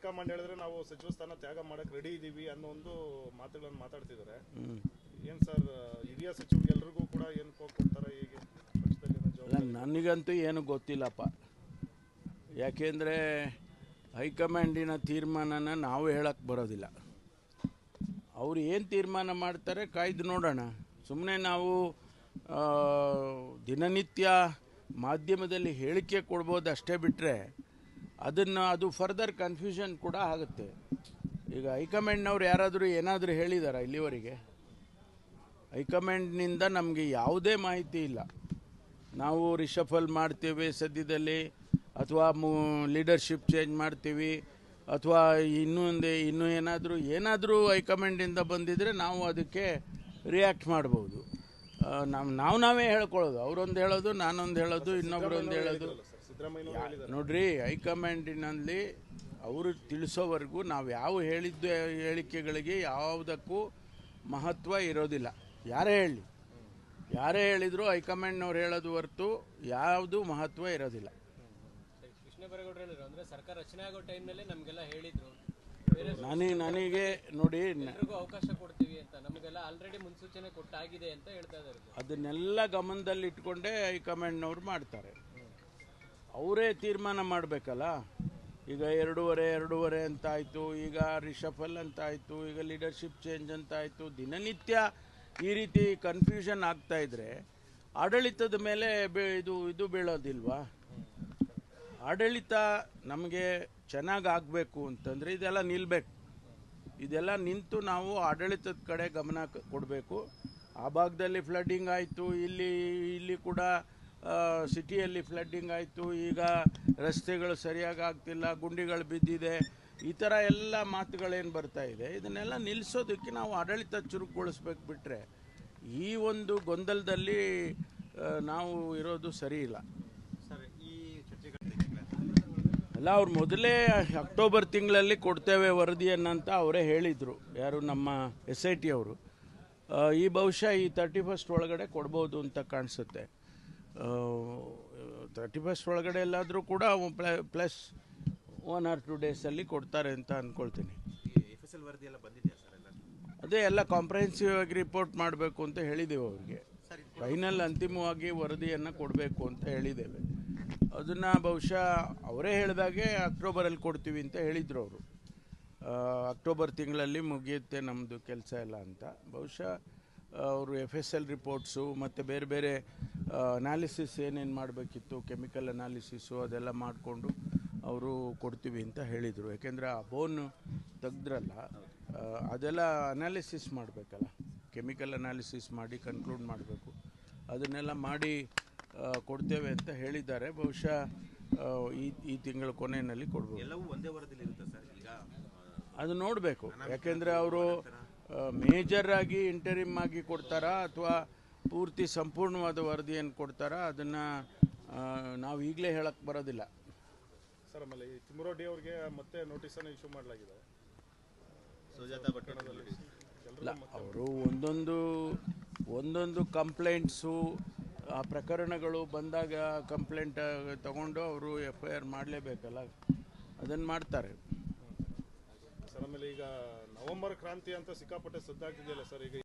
High command ಹೇಳಿದ್ರೆ ನಾವು ಸಚಿವ ಸ್ಥಾನ ತ್ಯಾಗ ಮಾಡಕ್ ರೆಡಿ ಇದೀವಿ ಅನ್ನೋ ಒಂದು ಮಾತುಗಳನ್ನು ಮಾತಾಡ್ತಿದ್ದಾರೆ. ಏನ್ ಸರ್, ಹಿರಿಯ ಸಚಿವ ಎಲ್ರಿಗೂ ಕೂಡ ಏನ್ ಕೊಡ್ತಾರೆ ಹೀಗೆ? ಪಕ್ಷದಲ್ಲಿ ನನಗಂತೂ ಏನು ಗೊತ್ತಿಲ್ಲಪ್ಪ. ಯಾಕೆಂದರೆ ಹೈಕಮಾಂಡಿನ ತೀರ್ಮಾನನ ನಾವು ಹೇಳಕ್ಕೆ ಬರೋದಿಲ್ಲ. ಅವ್ರು ಏನು ತೀರ್ಮಾನ ಮಾಡ್ತಾರೆ ಕಾಯ್ದು ನೋಡೋಣ. ಸುಮ್ಮನೆ ನಾವು ದಿನನಿತ್ಯ ಮಾಧ್ಯಮದಲ್ಲಿ ಹೇಳಿಕೆ ಕೊಡ್ಬೋದು ಅಷ್ಟೇ ಬಿಟ್ಟರೆ ಅದನ್ನು ಅದು ಫರ್ದರ್ ಕನ್ಫ್ಯೂಷನ್ ಕೂಡ ಆಗುತ್ತೆ. ಈಗ ಹೈಕಮಾಂಡ್ನವ್ರು ಯಾರಾದರೂ ಏನಾದರೂ ಹೇಳಿದಾರ ಇಲ್ಲಿವರೆಗೆ? ಹೈಕಮಾಂಡ್ನಿಂದ ನಮಗೆ ಯಾವುದೇ ಮಾಹಿತಿ ಇಲ್ಲ. ನಾವು ರಿಷಫಲ್ ಮಾಡ್ತೇವೆ ಸದ್ಯದಲ್ಲಿ, ಅಥವಾ ಲೀಡರ್ಶಿಪ್ ಚೇಂಜ್ ಮಾಡ್ತೀವಿ, ಅಥವಾ ಇನ್ನೊಂದು ಇನ್ನೂ ಏನಾದರೂ ಏನಾದರೂ ಹೈಕಮಾಂಡಿಂದ ಬಂದಿದ್ದರೆ ನಾವು ಅದಕ್ಕೆ ರಿಯಾಕ್ಟ್ ಮಾಡ್ಬೋದು. ನಾವು ನಾವು ನಾವೇ ಹೇಳ್ಕೊಳ್ಳೋದು. ಅವರೊಂದು ಹೇಳೋದು, ನಾನೊಂದು ಹೇಳೋದು ಇನ್ನೊಬ್ಬರೊಂದು ಹೇಳೋದು. ನೋಡ್ರಿ ಹೈಕಮಾಂಡಿನಲ್ಲಿ ಅವರು ತಿಳಿಸೋವರೆಗೂ ನಾವು ಯಾವ ಹೇಳಿದ್ದ ಹೇಳಿಕೆಗಳಿಗೆ ಯಾವುದಕ್ಕೂ ಮಹತ್ವ ಇರೋದಿಲ್ಲ. ಯಾರೇ ಹೇಳಿ. ಯಾರೇ ಹೇಳಿದ್ರು ಹೈಕಮಾಂಡ್ನವ್ರು ಹೇಳೋದು ಹೊರತು ಯಾವುದು ಮಹತ್ವ ಇರೋದಿಲ್ಲ. ಕೃಷ್ಣ ಬೈರೇಗೌಡರು ಹೇಳಿದ್ರು ಅಂದ್ರೆ ಸರ್ಕಾರ ರಚನೆ ಆಗೋ ಟೈಮ್ನಲ್ಲೇ ನಮಗೆಲ್ಲ ಹೇಳಿದ್ರು. ಬೇರೆ ನನಗೆ ನನಗೆ ನೋಡಿ ಅವಕಾಶ ಕೊಡ್ತೀವಿ ಅಂತ ನಮಗೆಲ್ಲ ಆಲ್ರೆಡಿ ಮುನ್ಸೂಚನೆ ಕೊಟ್ಟಾಗಿದೆ ಅಂತ ಹೇಳ್ತಾ ಇದ್ದಾರೆ. ಅದನ್ನೆಲ್ಲ ಗಮನದಲ್ಲಿ ಇಟ್ಕೊಂಡೇ ಹೈಕಮಾಂಡ್ನವ್ರು ಮಾಡ್ತಾರೆ. ಅವರೇ ತೀರ್ಮಾನ ಮಾಡಬೇಕಲ್ಲ? ಈಗ ಎರಡೂವರೆ ಎರಡೂವರೆ ಅಂತ ಆಯಿತು ಈಗ ರಿಷಫಲ್ ಅಂತ ಆಯಿತು ಈಗ ಲೀಡರ್ಶಿಪ್ ಚೇಂಜ್ ಅಂತ ಆಯಿತು ದಿನನಿತ್ಯ ಈ ರೀತಿ ಕನ್ಫ್ಯೂಷನ್ ಆಗ್ತಾ ಇದ್ರೆ ಆಡಳಿತದ ಮೇಲೆ ಇದು ಇದು ಬೀಳೋದಿಲ್ವಾ? ಆಡಳಿತ ನಮಗೆ ಚೆನ್ನಾಗಿ ಆಗಬೇಕು ಅಂತಂದರೆ ಇದೆಲ್ಲ ನಿಲ್ಲಬೇಕು ಇದೆಲ್ಲ ನಿಂತು ನಾವು ಆಡಳಿತದ ಕಡೆ ಗಮನ ಕೊಡಬೇಕು. ಆ ಭಾಗದಲ್ಲಿ ಫ್ಲಡ್ಡಿಂಗ್ ಆಯಿತು, ಇಲ್ಲಿ ಇಲ್ಲಿ ಕೂಡ ಸಿಟಿಯಲ್ಲಿ ಫ್ಲಡ್ಡಿಂಗ್ ಆಯಿತು ಈಗ ರಸ್ತೆಗಳು ಸರಿಯಾಗಿ ಆಗ್ತಿಲ್ಲ ಗುಂಡಿಗಳು ಬಿದ್ದಿದೆ ಈ ಥರ ಎಲ್ಲ ಮಾತುಗಳೇನು ಬರ್ತಾ ಇದೆ. ಇದನ್ನೆಲ್ಲ ನಿಲ್ಲಿಸೋದಕ್ಕೆ ನಾವು ಆಡಳಿತ ಚುರುಕುಗೊಳಿಸ್ಬೇಕು ಬಿಟ್ಟರೆ ಈ ಒಂದು ಗೊಂದಲದಲ್ಲಿ ನಾವು ಇರೋದು ಸರಿ ಇಲ್ಲ. ಅಲ್ಲ ಅವ್ರು ಮೊದಲೇ ಅಕ್ಟೋಬರ್ ತಿಂಗಳಲ್ಲಿ ಕೊಡ್ತೇವೆ ವರದಿಯನ್ನಂತ ಅವರೇ ಹೇಳಿದರು. ಯಾರು? ನಮ್ಮ ಎಸ್ ಐ ಟಿ ಅವರು. ಈ ಬಹುಶಃ ಈ ತರ್ಟಿ ಫಸ್ಟ್ ಒಳಗಡೆ ಕೊಡ್ಬೋದು ಅಂತ ಕಾಣಿಸುತ್ತೆ. ತರ್ಟಿ ಫಸ್ಟ್ ಒಳಗಡೆ ಎಲ್ಲಾದರೂ ಕೂಡ ಪ್ಲಸ್ ಒನ್ ಆರ್ ಟು ಡೇಸಲ್ಲಿ ಕೊಡ್ತಾರೆ ಅಂತ ಅಂದ್ಕೊಳ್ತೀನಿ ಅದೇ ಎಲ್ಲ ಕಾಂಪ್ರಹೆನ್ಸಿವ್ ಆಗಿ ರಿಪೋರ್ಟ್ ಮಾಡಬೇಕು ಅಂತ ಹೇಳಿದ್ದೇವೆ ಅವ್ರಿಗೆ. ಫೈನಲ್ ಅಂತಿಮವಾಗಿ ವರದಿಯನ್ನು ಕೊಡಬೇಕು ಅಂತ ಹೇಳಿದ್ದೇವೆ ಅದನ್ನು ಬಹುಶಃ ಅವರೇ ಹೇಳಿದಾಗೆ ಅಕ್ಟೋಬರಲ್ಲಿ ಕೊಡ್ತೀವಿ ಅಂತ ಹೇಳಿದರು ಅವರು. ಅಕ್ಟೋಬರ್ ತಿಂಗಳಲ್ಲಿ ಮುಗಿಯುತ್ತೆ ನಮ್ಮದು ಕೆಲಸ ಎಲ್ಲ ಅಂತ. ಬಹುಶಃ ಅವರು ಎಫ್ ಎಸ್ ಎಲ್ ರಿಪೋರ್ಟ್ಸು ಮತ್ತು ಬೇರೆ ಬೇರೆ ಅನಾಲಿಸಿಸ್ ಏನೇನು ಮಾಡಬೇಕಿತ್ತು ಕೆಮಿಕಲ್ ಅನಾಲಿಸಿಸು ಅದೆಲ್ಲ ಮಾಡಿಕೊಂಡು ಅವರು ಕೊಡ್ತೀವಿ ಅಂತ ಹೇಳಿದರು. ಯಾಕೆಂದರೆ ಆ ಬೋನ್ ತೆಗ್ದ್ರಲ್ಲ ಅದೆಲ್ಲ ಅನಾಲಿಸಿಸ್ ಮಾಡಬೇಕಲ್ಲ. ಕೆಮಿಕಲ್ ಅನಾಲಿಸಿಸ್ ಮಾಡಿ ಕನ್ಕ್ಲೂಡ್ ಮಾಡಬೇಕು. ಅದನ್ನೆಲ್ಲ ಮಾಡಿ ಕೊಡ್ತೇವೆ ಅಂತ ಹೇಳಿದ್ದಾರೆ. ಬಹುಶಃ ಈ ಈ ತಿಂಗಳ ಕೊನೆಯಲ್ಲಿ ಕೊಡ್ಬೋದು. ಎಲ್ಲವೂ ಒಂದೇ ವಾರದಲ್ಲಿ ಇರುತ್ತೆ ಸರ್? ಈಗ ಅದು ನೋಡಬೇಕು. ಯಾಕೆಂದರೆ ಅವರು ಮೇಜರ್ ಆಗಿ ಇಂಟರಿಮ್ ಆಗಿ ಕೊಡ್ತಾರಾ ಅಥವಾ ಪೂರ್ತಿ ಸಂಪೂರ್ಣವಾದ ವರದಿಯನ್ನು ಕೊಡ್ತಾರ ಅದನ್ನು ನಾವು ಈಗಲೇ ಹೇಳಕ್ಕೆ ಬರೋದಿಲ್ಲ. ಸರ್ ಆಮೇಲೆ ಈ ತಿಮ್ಮರೋಡಿ ಅವ್ರಿಗೆ ಮತ್ತೆ ನೋಟಿಸ್ ಅನ್ನು ಇಶ್ಯೂ ಮಾಡಲಾಗಿದೆ ಇಲ್ಲ ಅವರು ಒಂದೊಂದು ಒಂದೊಂದು ಕಂಪ್ಲೇಂಟ್ಸು ಆ ಪ್ರಕರಣಗಳು ಬಂದಾಗ ಕಂಪ್ಲೇಂಟ್ ತಗೊಂಡು ಅವರು ಎಫ್ ಐ ಆರ್ ಮಾಡಲೇಬೇಕಲ್ಲ ಅದನ್ನು ಮಾಡ್ತಾರೆ. ಸರ್ ಆಮೇಲೆ ಈಗ ನವೆಂಬರ್ ಕ್ರಾಂತಿ ಅಂತ ಸಿಕ್ಕಾಪಟ್ಟೆ ಸದ್ದಾಗ್ತಿದೆಯಲ್ಲ ಸರ್ ಈಗ